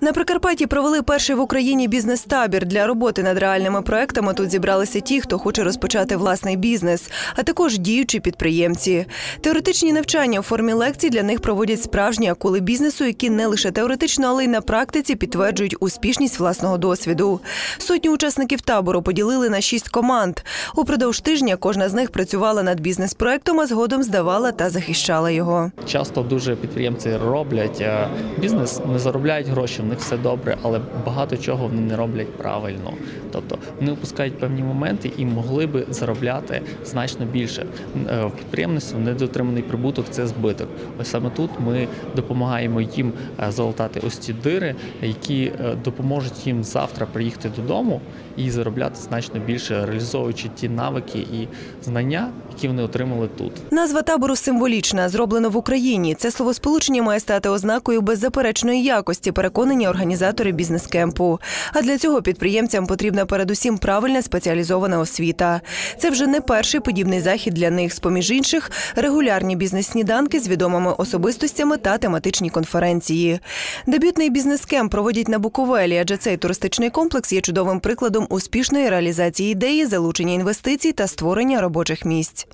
На Прикарпатті провели перший в Україні бізнес-табір. Для роботи над реальними проектами тут зібралися ті, хто хоче розпочати власний бізнес, а також діючі підприємці. Теоретичні навчання у формі лекцій для них проводять справжні акули бізнесу, які не лише теоретично, але й на практиці підтверджують успішність власного досвіду. Сотні учасників табору поділили на шість команд. Упродовж тижня кожна з них працювала над бізнес-проектом, а згодом здавала та захищала його. Часто дуже підприємці роблять е, бізнес, вони заробляють гроші, них все добре, але багато чого вони не роблять правильно. Тобто вони опускають певні моменти і могли би заробляти значно більше. Е, В підприємництві недотриманий прибуток це збиток. Ось саме тут ми допомагаємо їм е, залатати ось ці дири, які е, допоможуть їм завтра приїхати додому і заробляти значно більше, реалізовуючи ті навики і знання, які вони отримали тут. Назва табору символічна, зроблено в Україні. Це словосполучення має стати ознакою беззаперечної якості, переконані організатори бізнес-кемпу. А для цього підприємцям потрібна передусім правильна спеціалізована освіта. Це вже не перший подібний захід для них. З поміж інших регулярні бізнес-сніданки з відомими особистостями та тематичні конференції. Дебютний бізнес-кемп проводять на Буковелі, адже цей туристичний комплекс є чудовим прикладом успішної реалізації ідеї, залучення інвестицій та створення робочих місць.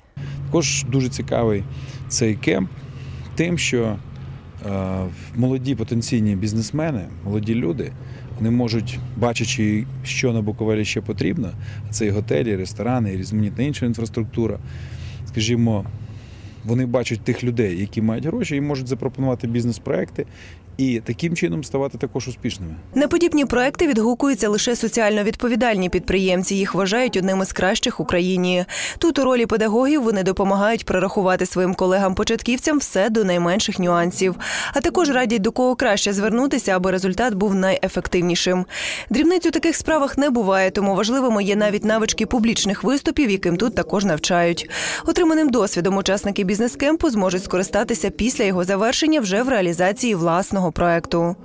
Також дуже цікавий цей кемп тим, що молоді потенційні бізнесмени, молоді люди, вони можуть, бачачи, що на Буковелі ще потрібно, це і готелі, і ресторани, і різноманітна інша інфраструктура. Скажімо, вони бачать тих людей, які мають гроші, і можуть запропонувати бізнес-проекти і таким чином ставати також успішними. На подібні проекти відгукуються лише соціально відповідальні підприємці. Їх вважають одними з кращих в Україні. Тут у ролі педагогів вони допомагають прорахувати своїм колегам-початківцям все до найменших нюансів, а також радять до кого краще звернутися, аби результат був найефективнішим. Дрібниць у таких справах не буває, тому важливими є навіть навички публічних виступів, яким тут також навчають. Отриманим досвідом учасники бізнес-кемпу зможуть скористатися після його завершення вже в реалізації власного проекту.